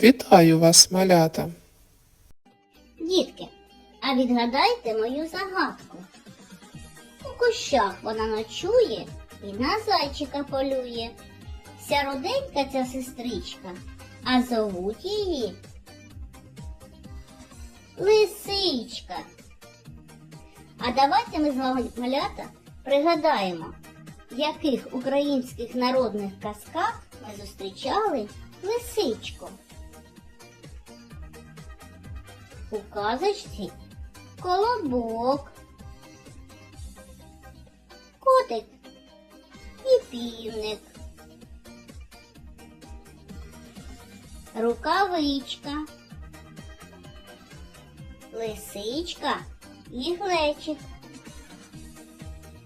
Вітаю вас, малята. Дітки, а відгадайте мою загадку. У кущах вона ночує і на зайчика полює. Вся роденька ця сестричка, а зовуть її Лисичка. А давайте ми з вами малята пригадаємо, в яких українських народних казках ми зустрічали лисичку. У казочці колобок, котик і півник, рукавичка, лисичка і глечик.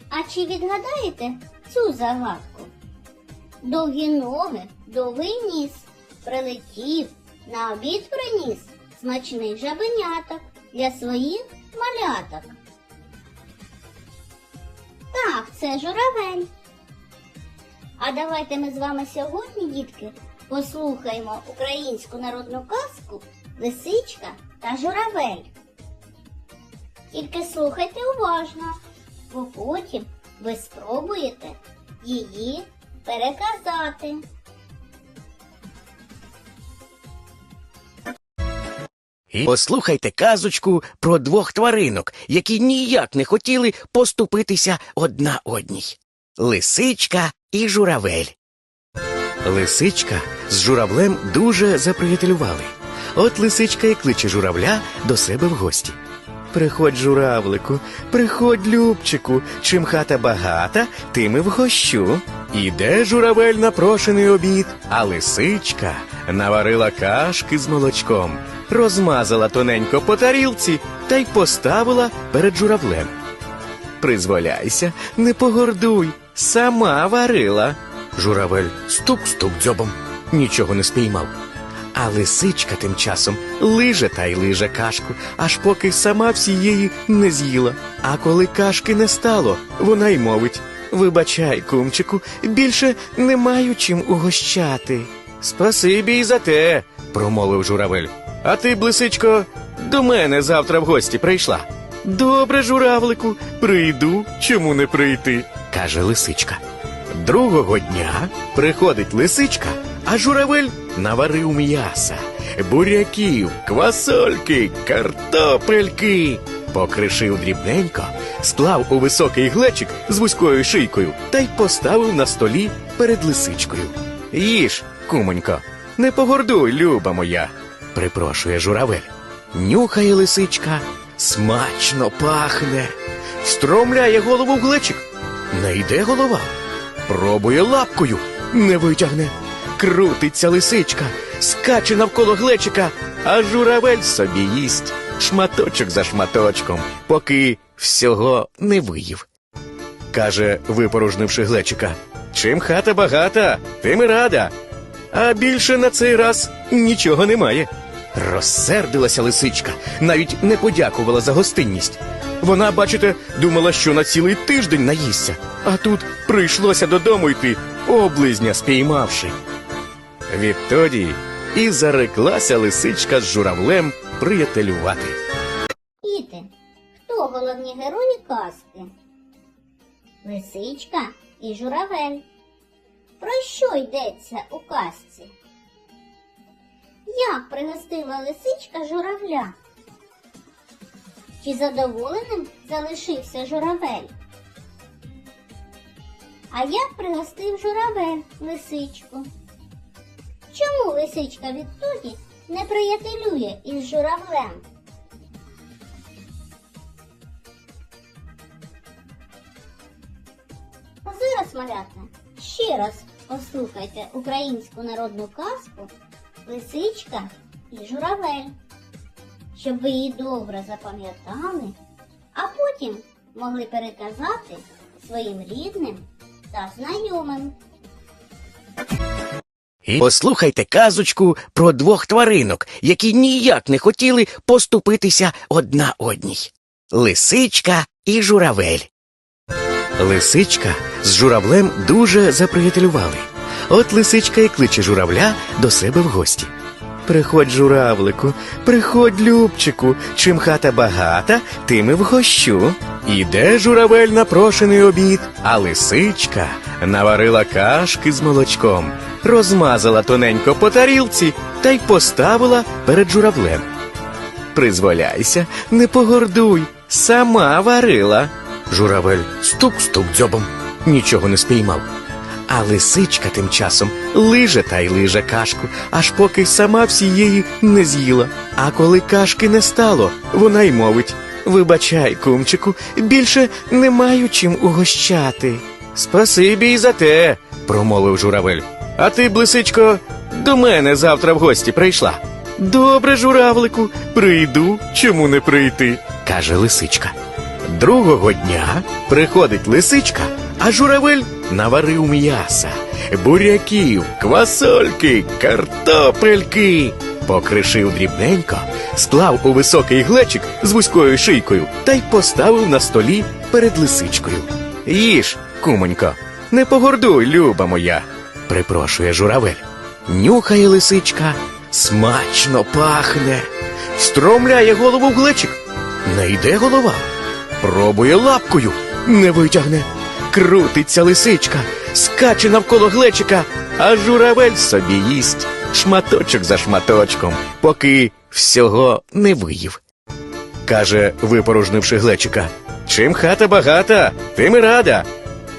А чи відгадаєте цю загадку? Довгі ноги, довгий ніс, прилетів, на обід приніс смачних жабеняток для своїх маляток. Так, це журавель. А давайте ми з вами сьогодні, дітки, послухаємо українську народну казку Лисичка та журавель. Тільки слухайте уважно, бо потім ви спробуєте її переказати. І послухайте казочку про двох тваринок, які ніяк не хотіли поступитися одна одній. Лисичка і журавель. Лисичка з журавлем дуже заприятелювали. От лисичка і кличе журавля до себе в гості. Приходь, журавлику, приходь, любчику, чим хата багата, тим і вгощу. Іде журавель на прошений обід, а лисичка наварила кашки з молочком, розмазала тоненько по тарілці та й поставила перед журавлем. Призволяйся, не погордуй, сама варила. Журавель стук-стук дзьобом, нічого не спіймав. А лисичка тим часом лиже та й лиже кашку, аж поки сама всієї не з'їла. А коли кашки не стало, вона й мовить Вибачай, кумчику, більше не маю чим угощати. Спасибі й за те, промовив журавель. А ти, блисичко, до мене завтра в гості прийшла. Добре, журавлику, прийду, чому не прийти, каже лисичка. Другого дня приходить лисичка, а журавель наварив м'яса, буряків, квасольки, картопельки. Покришив дрібненько, сплав у високий глечик з вузькою шийкою та й поставив на столі перед лисичкою. Їж, кумонько, не погордуй, люба моя, припрошує журавель. Нюхає лисичка, смачно пахне, стромляє голову в глечик. Не йде голова. Пробує лапкою, не витягне. Крутиться лисичка, скаче навколо глечика, а журавель собі їсть шматочок за шматочком, поки всього не виїв. Каже, випорожнивши глечика, чим хата багата, тим і рада. А більше на цей раз нічого немає. Розсердилася лисичка, навіть не подякувала за гостинність. Вона, бачите, думала, що на цілий тиждень наїсться, а тут прийшлося додому йти, облизня спіймавши. Відтоді і зареклася лисичка з журавлем приятелювати. Діти, хто головні герої казки? Лисичка і журавель. Про що йдеться у казці? Як пригостила лисичка журавля? Чи задоволеним залишився журавель? А як пригостив журавель лисичку? Чому лисичка відтоді не приятелює із журавлем? А зараз, малята, ще раз послухайте українську народну казку Лисичка і журавель, щоб ви її добре запам'ятали, а потім могли переказати своїм рідним та знайомим. І послухайте казочку про двох тваринок, які ніяк не хотіли поступитися одна одній. Лисичка і журавель. Лисичка з журавлем дуже заприятелювали. От лисичка і кличе журавля до себе в гості. Приходь, журавлику, приходь, любчику, чим хата багата, тим і вгощу. Іде журавель на прошений обід, а лисичка наварила кашки з молочком, розмазала тоненько по тарілці та й поставила перед журавлем. Призволяйся, не погордуй, сама варила. Журавель стук-стук дзьобом, нічого не спіймав. А лисичка тим часом лиже та й лиже кашку, аж поки сама всієї не з'їла. А коли кашки не стало, вона й мовить Вибачай, кумчику, більше не маю чим угощати. Спасибі й за те, промовив журавель. А ти, блисичко, до мене завтра в гості прийшла. Добре, журавлику, прийду, чому не прийти, каже лисичка. Другого дня приходить лисичка, а журавель наварив м'яса, буряків, квасольки, картопельки. Покришив дрібненько, склав у високий глечик з вузькою шийкою та й поставив на столі перед лисичкою. Їж, кумонько, не погордуй, люба моя, припрошує журавель. Нюхає лисичка, смачно пахне, стромляє голову в глечик. Не йде голова. Пробує лапкою, не витягне. Крутиться лисичка, скаче навколо глечика, а журавель собі їсть шматочок за шматочком, поки всього не виїв. Каже, випорожнивши глечика, чим хата багата, тим і рада.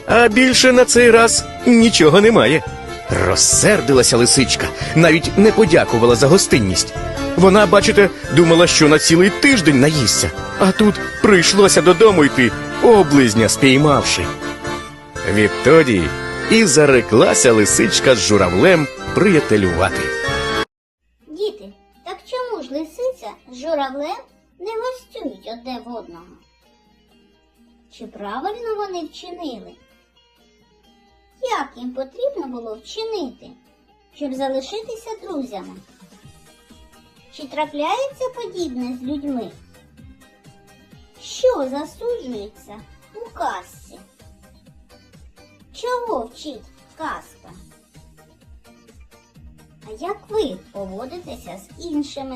А більше на цей раз нічого немає. Розсердилася лисичка, навіть не подякувала за гостинність. Вона, бачите, думала, що на цілий тиждень наїсться, а тут прийшлося додому йти, облизня спіймавши. Відтоді і зареклася лисичка з журавлем приятелювати. Діти, так чому ж лисиця з журавлем не гостюють одне в одного? Чи правильно вони вчинили? Як їм потрібно було вчинити, щоб залишитися друзями? Чи трапляється подібне з людьми? Що засуджується у казці? Чого вчить казка? А як ви поводитеся з іншими